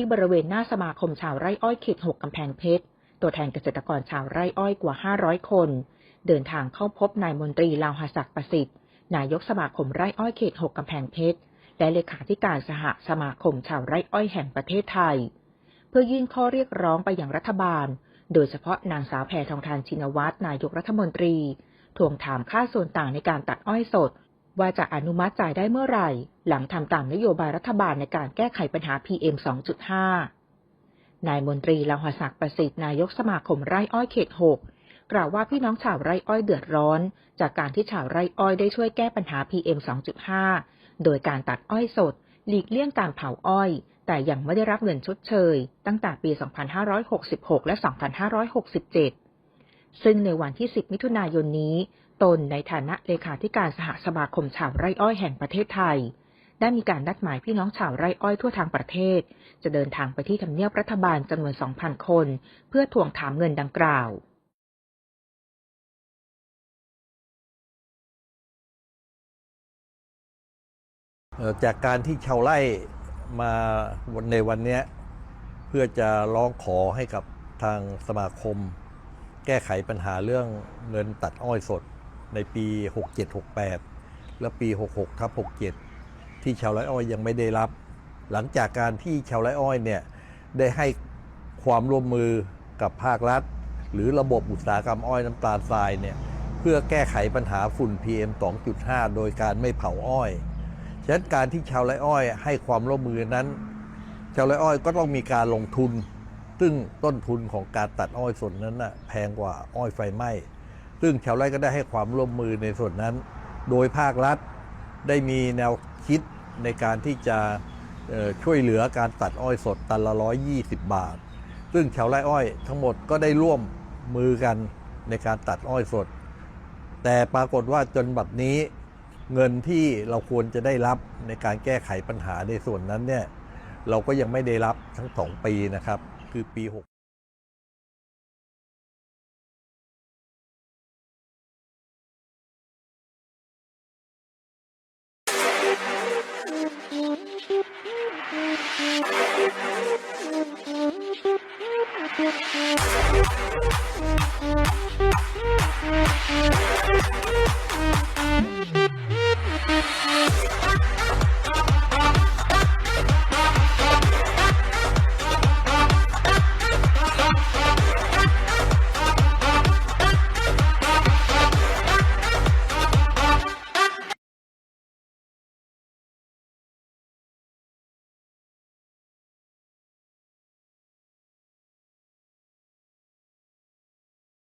ที่บริเวณหน้าสมาคมชาวไร่อ้อยเขต6กำแพงเพชร ตัวแทนเกษตรกรชาวไร่อ้อยกว่า 500 คน เดินทางเข้าพบนายมนตรีลาวหศักดิ์ประสิทธิ์ นายกสมาคมไร่อ้อยเขต6กำแพงเพชร และเลขาธิการสหสมาคมชาวไร่อ้อยแห่งประเทศไทย เพื่อยื่นข้อเรียกร้องไปยังรัฐบาล โดยเฉพาะนางสาวแพทองทานชินวัตรนายกรัฐมนตรี ทวงถามค่าส่วนต่างในการตัดอ้อยสด ว่าจะอนุมัติจ่ายได้เมื่อไหร่ หลังทำตามนโยบายรัฐบาลในการแก้ไขปัญหา PM 2.5 นายมนตรีลาหศักดิ์ประสิทธิ์นายกสมาคมไร่อ้อยเขต 6 กล่าวว่าพี่น้องชาวไร่อ้อยเดือดร้อน จากการที่ชาวไร่อ้อยได้ช่วยแก้ปัญหา PM 2.5 โดยการตัดอ้อยสด หลีกเลี่ยงการเผาอ้อย แต่ยังไม่ได้รับเงินชดเชย ตั้งแต่ปี 2566 และ 2567 ซึ่งในวันที่ 10 มิถุนายนนี้ ตนในฐานะเลขาธิการสหสมาคมชาวไร่อ้อยแห่งประเทศไทย ได้มีการนัดหมายพี่น้องชาวไร่อ้อยทั่วทางประเทศ จะเดินทางไปที่ทำเนียบรัฐบาลจำนวน 2,000 คน เพื่อทวงถามเงินดังกล่าวจากการที่ชาวไร่มาในวันนี้เพื่อจะร้องขอให้กับทางสมาคม แก้ไขปัญหาเรื่องเงินตัดอ้อยสดในปี 67-68 และปี 66ทับ67 ที่ชาวไร่อ้อยยังไม่ได้รับ หลังจากการที่ชาวไร่อ้อยเนี่ยได้ให้ความร่วมมือกับภาครัฐ หรือระบบอุตสาหกรรมอ้อยน้ำตาลทรายเนี่ยเพื่อแก้ไขปัญหาฝุ่น PM 2.5 โดยการไม่เผาอ้อยฉะนั้นการที่ชาวไร่อ้อยให้ความร่วมมือนั้น ชาวไร่อ้อยก็ต้องมีการลงทุน ซึ่งต้นทุนของการตัดอ้อยส่วนนั้นน่ะแพงกว่าอ้อยไฟไหม้ ซึ่งชาวไร่ก็ได้ให้ความร่วมมือในส่วนนั้น โดยภาครัฐได้มีแนวคิดในการที่จะช่วยเหลือการตัดอ้อยสดตันละ 120 บาท ซึ่งชาวไร่อ้อยทั้งหมดก็ได้ร่วมมือกันในการตัดอ้อยสด แต่ปรากฏว่าจนบัดนี้เงินที่เราควรจะได้รับในการแก้ไขปัญหาในส่วนนั้นเนี่ยเราก็ยังไม่ได้รับทั้งสองปีนะครับ คือปี 6